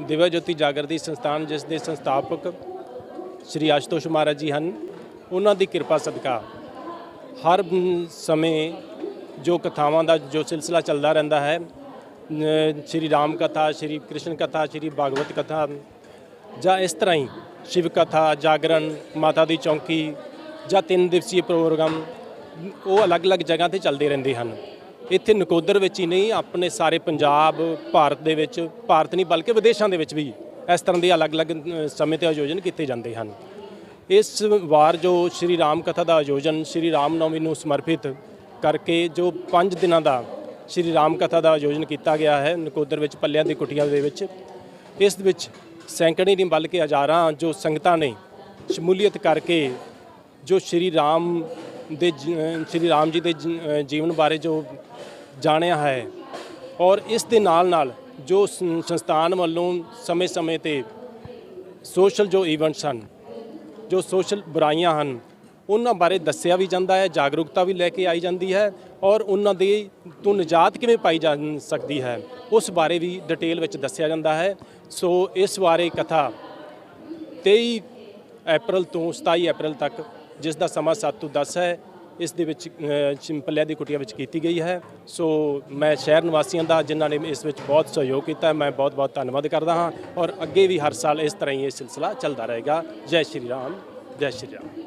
ਦਿਵਯ ਜੋਤੀ ਜਾਗਰਤੀ ਸੰਸਥਾਨ, ਜਿਸ ਦੇ ਸੰਸਥਾਪਕ ਸ਼੍ਰੀ ਆਸ਼ਤੋਸ਼ ਮਹਾਰਾਜ ਜੀ ਹਨ, ਉਹਨਾਂ ਦੀ ਕਿਰਪਾ ਸਦਕਾ ਹਰ ਸਮੇਂ ਜੋ ਕਥਾਵਾਂ ਦਾ ਜੋ ਸਿਲਸਿਲਾ ਚੱਲਦਾ ਰਹਿੰਦਾ ਹੈ ਸ਼੍ਰੀ ਰਾਮ ਕਥਾ, ਸ਼੍ਰੀ ਕ੍ਰਿਸ਼ਨ ਕਥਾ, ਸ਼੍ਰੀ ਭਾਗਵਤ ਕਥਾ ਜਾਂ ਇਸ ਤਰ੍ਹਾਂ ਹੀ ਸ਼ਿਵ ਕਥਾ, ਜਾਗਰਣ, ਮਾਤਾ ਦੀ ਚੌਂਕੀ ਜਾਂ ਤਿੰਨ ਦਿਵਸੀय ਪ੍ਰੋਗਰਾਮ, ਉਹ ਅਲੱਗ-ਅਲੱਗ ਜਗ੍ਹਾ ਤੇ ਚੱਲਦੇ ਰਹਿੰਦੇ ਹਨ। ਇੱਥੇ ਨਕੋਦਰ ਵਿੱਚ ਹੀ ਨਹੀਂ, ਆਪਣੇ ਸਾਰੇ ਪੰਜਾਬ, ਭਾਰਤ ਦੇ ਵਿੱਚ, ਭਾਰਤ ਨਹੀਂ ਬਲਕਿ ਵਿਦੇਸ਼ਾਂ ਦੇ ਵਿੱਚ ਵੀ ਇਸ ਤਰ੍ਹਾਂ ਦੇ ਅਲੱਗ-ਅਲੱਗ ਸਮੇਂ ਤੇ ਆਯੋਜਨ ਕੀਤੇ ਜਾਂਦੇ ਹਨ। ਇਸ ਵਾਰ ਜੋ ਸ਼੍ਰੀ ਰਾਮ ਕਥਾ ਦਾ ਆਯੋਜਨ ਸ਼੍ਰੀ ਰਾਮ ਨੌਮੀ ਨੂੰ ਸਮਰਪਿਤ ਕਰਕੇ ਜੋ 5 ਦਿਨਾਂ ਦਾ ਸ਼੍ਰੀ ਰਾਮ ਕਥਾ ਦਾ ਆਯੋਜਨ ਕੀਤਾ ਗਿਆ ਹੈ, ਨਕੋਦਰ ਵਿੱਚ ਪੱਲਿਆਂ ਦੀ ਕੁਟੀਆਂ ਦੇ ਵਿੱਚ, ਇਸ ਵਿੱਚ ਸੈਂਕੜੇ ਨਹੀਂ ਬਲਕਿ ਹਜ਼ਾਰਾਂ ਜੋ ਸੰਗਤਾਂ ਨੇ ਸ਼ਮੂਲੀਅਤ ਕਰਕੇ ਜੋ ਸ਼੍ਰੀ ਰਾਮ ਦੇ ਸ਼੍ਰੀ ਰਾਮ ਜੀ ਦੇ ਜੀਵਨ ਬਾਰੇ ਜੋ ਜਾਣਿਆ ਹੈ ਔਰ ਇਸ ਦੇ ਨਾਲ ਨਾਲ ਜੋ ਸੰਸਥਾਨ ਵੱਲੋਂ ਸਮੇਂ-ਸਮੇਂ ਤੇ ਸੋਸ਼ਲ ਜੋ ਇਵੈਂਟਸ ਹਨ, ਜੋ ਸੋਸ਼ਲ ਬੁਰਾਈਆਂ ਹਨ, ਉਹਨਾਂ ਬਾਰੇ ਦੱਸਿਆ ਵੀ ਜਾਂਦਾ ਹੈ, ਜਾਗਰੂਕਤਾ ਵੀ ਲੈ ਕੇ ਆਈ ਜਾਂਦੀ ਹੈ ਔਰ ਉਹਨਾਂ ਦੇ ਤੋਂ ਨਿਜਾਤ ਕਿਵੇਂ ਪਾਈ ਜਾ ਸਕਦੀ ਹੈ, ਉਸ ਬਾਰੇ ਵੀ ਡਿਟੇਲ ਵਿੱਚ ਦੱਸਿਆ ਜਾਂਦਾ ਹੈ। ਸੋ ਇਸ ਬਾਰੇ ਕਥਾ 23 ਅਪ੍ਰੈਲ ਤੋਂ 27 ਅਪ੍ਰੈਲ ਤੱਕ, ਜਿਸ ਦਾ ਸਮਾਂ 7 ਤੋਂ 10 ਹੈ ਇਸ ਦੇ ਵਿੱਚ ਅ, ਦੀ ਕੁਟੀਆ ਵਿੱਚ ਕੀਤੀ ਗਈ ਹੈ। ਸੋ ਮੈਂ ਸ਼ਹਿਰ ਨਿਵਾਸੀਆਂ ਦਾ ਜਿਨ੍ਹਾਂ ਨੇ ਇਸ ਵਿੱਚ ਬਹੁਤ ਸਹਿਯੋਗ ਕੀਤਾ ਮੈਂ ਬਹੁਤ-ਬਹੁਤ ਧੰਨਵਾਦ ਕਰਦਾ ਹਾਂ। ਔਰ ਅੱਗੇ ਵੀ ਹਰ ਸਾਲ ਇਸ ਤਰ੍ਹਾਂ ਹੀ ਇਹ ਸਿਲਸਿਲਾ ਚੱਲਦਾ ਰਹੇਗਾ। ਜੈ ਸ਼੍ਰੀ ਰਾਮ ਜੈ ਸ਼੍ਰੀ ਰਾਮ।